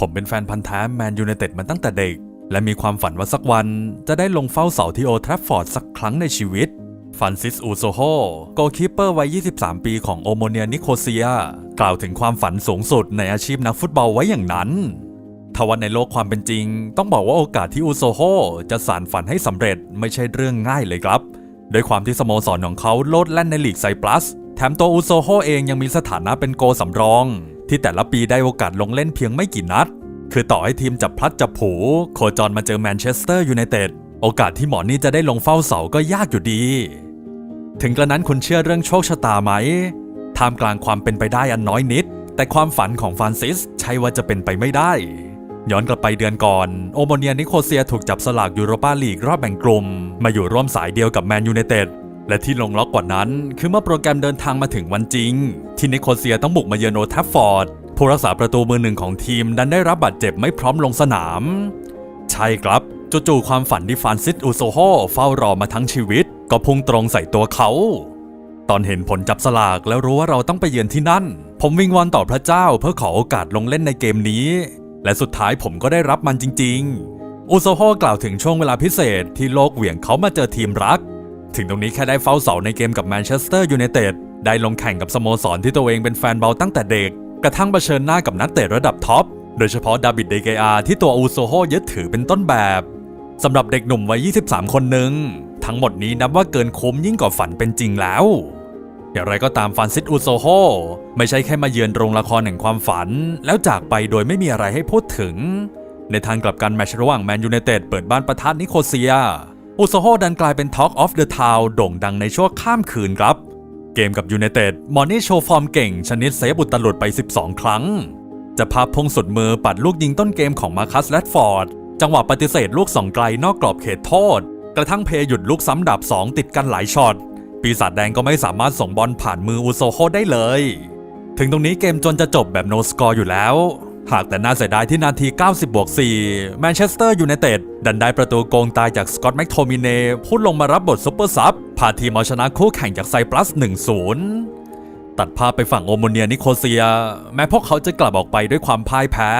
ผมเป็นแฟนพันธ์แท้แมนยูไนเต็ดมาตั้งแต่เด็ก และมีความฝันว่าสักวัน จะได้ลงเฝ้าเสาที่โอทราฟฟอร์ดสักครั้งในชีวิตฟรานซิสอูโซโฮโกลคีเปอร์วัย 23 ปีของโอโมเนียนิโคเซีย กล่าวถึงความฝันสูงสุดในอาชีพนักฟุตบอลไว้อย่างนั้นทว่าในโลกความเป็นจริง ต้องบอกว่าโอกาสที่อูโซโฮจะสานฝันให้สำเร็จไม่ใช่เรื่องง่ายเลยครับโดยความที่สโมสรของเขาโลดแล่นในลีกไซปรัส แถมตัวอูโซโฮเองยังมีสถานะเป็นโกสำรอง ที่แต่ละปีได้โอกาสลงเล่นเพียงไม่กี่นัด คือต่อให้ทีมจับพลัดจับผูโคจรมาเจอแมนเชสเตอร์ยูไนเต็ดโอกาสที่หมอนี่จะได้ลงเฝ้าเสาก็ยากอยู่ดี ถึงกระนั้นคุณเชื่อเรื่องโชคชะตาไหมท่ามกลางความเป็นไปได้อันน้อยนิด แต่ความฝันของฟรานซิสใช่ว่าจะเป็นไปไม่ได้ ย้อนกลับไปเดือนก่อน โอโมเนียนิโคเซียถูกจับสลากยูโรปาลีกรอบแบ่งกลุ่มมาอยู่ร่วมสายเดียวกับแมนยูไนเต็ด และที่ลงล็อกกว่านั้น คือเมื่อโปรแกรมเดินทางมาถึงวันจริง ที่นิโคเซียต้องบุกมาเยือนโอทัฟฟอร์ดผู้รักษาประตูมือหนึ่งของทีมดันได้รับบาดเจ็บไม่พร้อมลงสนาม ใช่ครับจู่ๆความฝันที่ฟานซิสอูโซโฮเฝ้ารอมาทั้งชีวิต ก็พุ่งตรงใส่ตัวเขา ตอนเห็นผลจับสลากแล้วรู้ว่าเราต้องไปเยือนที่นั่น ผมวิงวอนต่อพระเจ้าเพื่อขอโอกาสลงเล่นในเกมนี้ และสุดท้ายผมก็ได้รับมันจริง ๆอูโซโฮกล่าวถึงช่วงเวลาพิเศษที่โลกเหวี่ยงเขามาเจอทีมรัก ถึงตรงนี้แค่ได้เฝ้าเสาในเกมกับแมนเชสเตอร์ยูไนเต็ดได้ลงแข่งกับสโมสรที่ตัวเองเป็นแฟนบอลตั้งแต่เด็ก กระทั่งเผชิญหน้ากับนักเตะระดับท็อป โดยเฉพาะดาบิดเดเกอาที่ตัวอูโซโฮยึดถือเป็นต้นแบบสำหรับเด็กหนุ่มวัย 23 คนหนึ่งทั้งหมดนี้นับว่าเกินคุ้มยิ่งกว่าฝันเป็นจริงแล้ว อย่างไรก็ตามฟานซิสอูโซโฮไม่ใช่แค่มาเยือนโรงละครแห่งความฝัน แล้วจากไปโดยไม่มีอะไรให้พูดถึง ในทางกลับกันแมชระหว่างแมนยูไนเต็ดเปิดบ้านประทัดนิโคเซีย อูโซโฮดันกลายเป็น Talk of the Town โด่งดังในช่วงข้ามคืนครับ เกมกับยูไนเต็ดมอนนี่โชว์ฟอร์มเก่ง ชนิดเซฟอุตลุดไป 12 ครั้ง จะพาพงสุดมือปัดลูกยิงต้นเกมของมาคัสแรดฟอร์ด จังหวะปฏิเสธลูกสองไกลนอกกรอบเขตโทษ กระทั่งเพย์หยุดลูกซ้ำดับ 2 ติดกันหลายช็อต ปีศาจแดงก็ไม่สามารถส่งบอลผ่านมืออูโซโฮได้เลย ถึงตรงนี้เกมจนจะจบแบบโนสกอร์อยู่แล้ว หากแต่น่าเสียดายที่นาที 90บวก4แมนเชสเตอร์ยูไนเต็ดดันได้ประตูโกงตายจากสกอตแม็กโทมิเน่ผู้ลงมารับบทซุปเปอร์ซับพาทีมเอาชนะคู่แข่งจากไซปรัส 1-0 ตัดภาพไปฝั่งโอโมเนียนิโคเซีย แม้พวกเขาจะกลับออกไปด้วยความพ่ายแพ้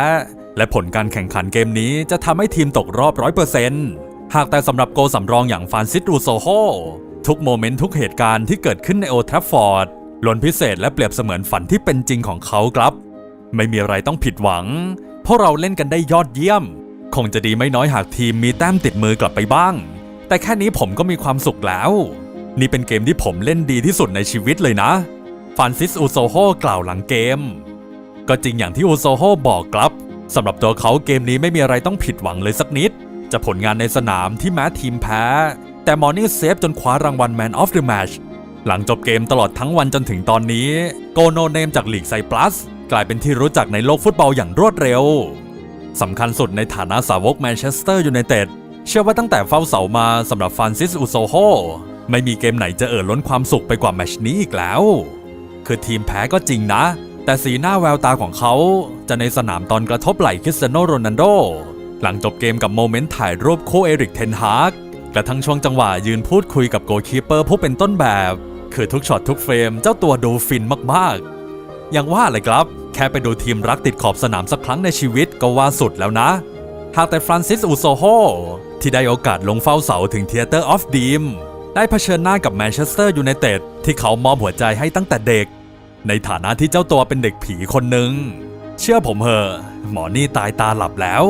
และผลการแข่งขันเกมนี้จะทำให้ทีมตกรอบ100%หากแต่สำหรับโกสำรองอย่างฟานซิสอูโซโฮทุกโมเมนต์ทุกเหตุการณ์ที่เกิดขึ้นในโอทราฟฟอร์ดล้วนพิเศษและเปรียบเสมือนฝันที่เป็นจริงของเขาครับ ไม่มีอะไรต้องผิดหวัง เพราะเราเล่นกันได้ยอดเยี่ยม คงจะดีไม่น้อยหากทีมมีแต้มติดมือกลับไปบ้าง แต่แค่นี้ผมก็มีความสุขแล้ว นี่เป็นเกมที่ผมเล่นดีที่สุดในชีวิตเลยนะฟรานซิสอูโซโฮกล่าวหลังเกม ก็จริงอย่างที่อูโซโฮบอกครับสำหรับตัวเขาเกมนี้ไม่มีอะไรต้องผิดหวังเลยสักนิด จะผลงานในสนามที่แม้ทีมแพ้ แต่มอร์นี่งเซฟจนคว้ารางวัล Man of the Match หลังจบเกมตลอดทั้งวันจนถึงตอนนี้ โกโนเนมจากลีกไซปรัส กลายเป็นที่รู้จักในโลกฟุตบอลอย่างรวดเร็วสำคัญสุดในฐานะสาวกแมนเชสเตอร์ยูไนเต็ดเชื่อว่าตั้งแต่เฝ้าเสามาสำหรับฟรานซิสอูโซโฮไม่มีเกมไหนจะเอ่อล้นความสุขไปกว่าแมชนี้อีกแล้ว คือทีมแพ้ก็จริงนะ แต่สีหน้าแววตาของเขา จะในสนามตอนกระทบไหล่คริสเตียโนโรนัลโด หลังจบเกมกับโมเมนต์ถ่ายรูปคู่เอริกเทนฮากกระทั่งช่วงจังหวะยืนพูดคุยกับโกลคีเปอร์ผู้เป็นต้นแบบ คือทุกช็อตทุกเฟรมเจ้าตัวดูฟินมากๆ อย่างว่าเลยครับ ค่ไปดูทีมรักติดขอบสนามสักครั้งในชีวิตก็ว่าสุดแล้วนะ หากแต่ฟรานซิสอูโซโฮที่ได้โอกาสลงเฝ้าเสาถึงเทเตอร์ออฟดีมได้เผชิญหน้ากับแมนเชสเตอร์ยูไนเต็ดที่เขามอบหัวใจให้ตั้งแต่เด็ก ในฐานะที่เจ้าตัวเป็นเด็กผีคนหนึ่ง เชื่อผมเหอะ หมอนี่ตายตาหลับแล้ว